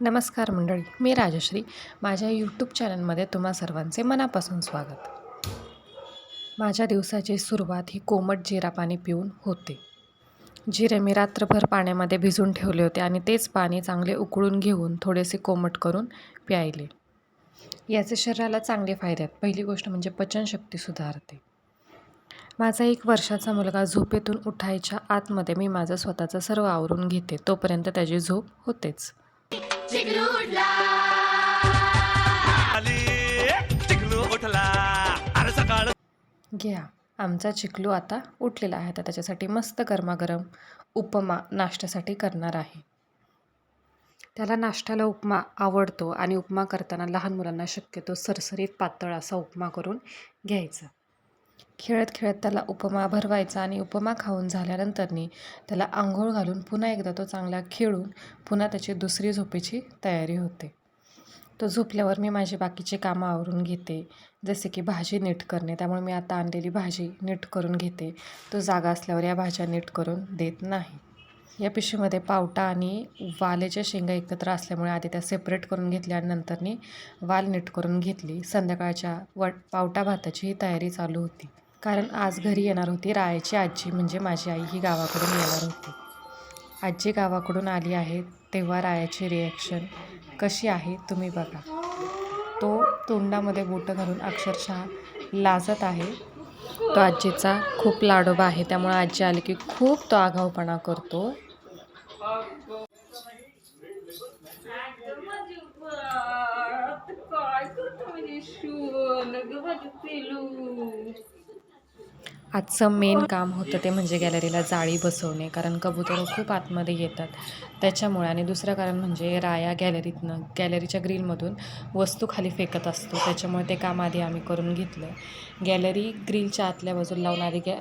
नमस्कार मंडळी मी राजश्री. माझ्या यूट्यूब चॅनलमध्ये तुम्हा सर्वांचे मनापासून स्वागत. माझ्या दिवसाची सुरुवात ही कोमट जिरा पाणी पिऊन होते. जिरे मी रात्रभर पाण्यामध्ये भिजून ठेवले होते आणि तेच पाणी चांगले उकळून घेऊन थोडेसे कोमट करून प्यायले. याचे शरीराला चांगले फायदे आहेत. पहिली गोष्ट म्हणजे पचनशक्ती सुधारते. माझा एक वर्षाचा मुलगा झोपेतून उठायच्या आतमध्ये मी माझं स्वतःचं सर्व आवरून घेते. तोपर्यंत त्याची झोप होतेच. आली. चिकलू उठला. अरे सकाळ. घ्या. आमचा चिकलू आता उठलेला आहे. तर त्याच्यासाठी मस्त गरमागरम उपमा नाश्त्यासाठी करणार आहे. त्याला नाश्त्याला उपमा आवडतो आणि उपमा करताना लहान मुलांना शक्यतो सरसरीत पातळ असा उपमा करून घ्यायचा. खेळत खेळत त्याला उपमा भरवायचा आणि उपमा खाऊन झाल्यानंतरनी त्याला आंघोळ घालून पुन्हा एकदा तो चांगला खेळून पुन्हा त्याची दुसरी झोपेची तयारी होते. तो झोपल्यावर मी माझे बाकीचे कामं आवरून घेते. जसे की भाजी नीट करणे त्यामुळे मी आता आणलेली भाजी नीट करून घेते. तो जागा असल्यावर या भाज्या नीट करून देत नाही. या पिशवीमध्ये पावटा आणि वालेच्या शेंगा एकत्र असल्यामुळे आधी त्या सेपरेट करून घेतल्या आणि नंतरनी वाल नीट करून घेतली. संध्याकाळच्या वट पावटा भाताची ही तयारी चालू होती. कारण आज घरी येणार होती रायाची आजी म्हणजे माझी आई ही गावाकडून येणार होती. आजी गावाकडून आली आहे तेव्हा रायाची रिॲक्शन कशी आहे तुम्ही बघा. तो तोंडामध्ये बोटं घालून अक्षरशः लाजत आहे. तो आजीचा खूप लाडोबा आहे. त्यामुळे आजी आली की खूप तो आगाऊपणा करतो. काय करतो म्हणजे शून ग माझी पिलू आजचं मेन काम होतं ते म्हणजे गॅलरीला जाळी बसवणे कारण कबुतरं खूप आतमध्ये येतात. त्याच्यामुळे आणि दुसरं कारण म्हणजे राया गॅलरीतनं गॅलरीच्या ग्रिलमधून वस्तू खाली फेकत असतो. त्याच्यामुळे ते काम आधी आम्ही करून घेतलं गॅलरी ग्रिलच्या आतल्या बाजूला लावून आधी गॅ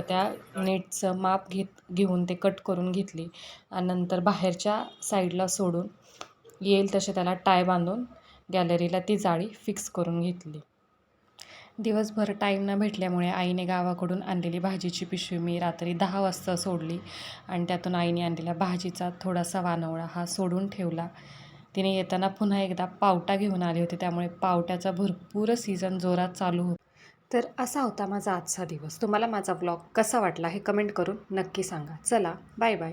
त्या नेटचं माप घेत घेऊन ते कट करून घेतली आणि नंतर बाहेरच्या साईडला सोडून येईल तसे त्याला टाय बांधून गॅलरीला ती जाळी फिक्स करून घेतली. दिवसभर टाईम न भेटल्यामुळे आईने गावाकडून आणलेली भाजीची पिशवी मी रात्री दहा वाजता सोडली आणि त्यातून आईने आणलेला भाजीचा थोडासा वानवळा हा सोडून ठेवला. तिने येताना पुन्हा एकदा पावटा घेऊन आले होते त्यामुळे पावट्याचा भरपूर सीझन जोरात चालू होता. तर असा होता माझा आजचा दिवस. तुम्हाला माझा व्लॉग कसा वाटला हे कमेंट करून नक्की सांगा. चला बाय बाय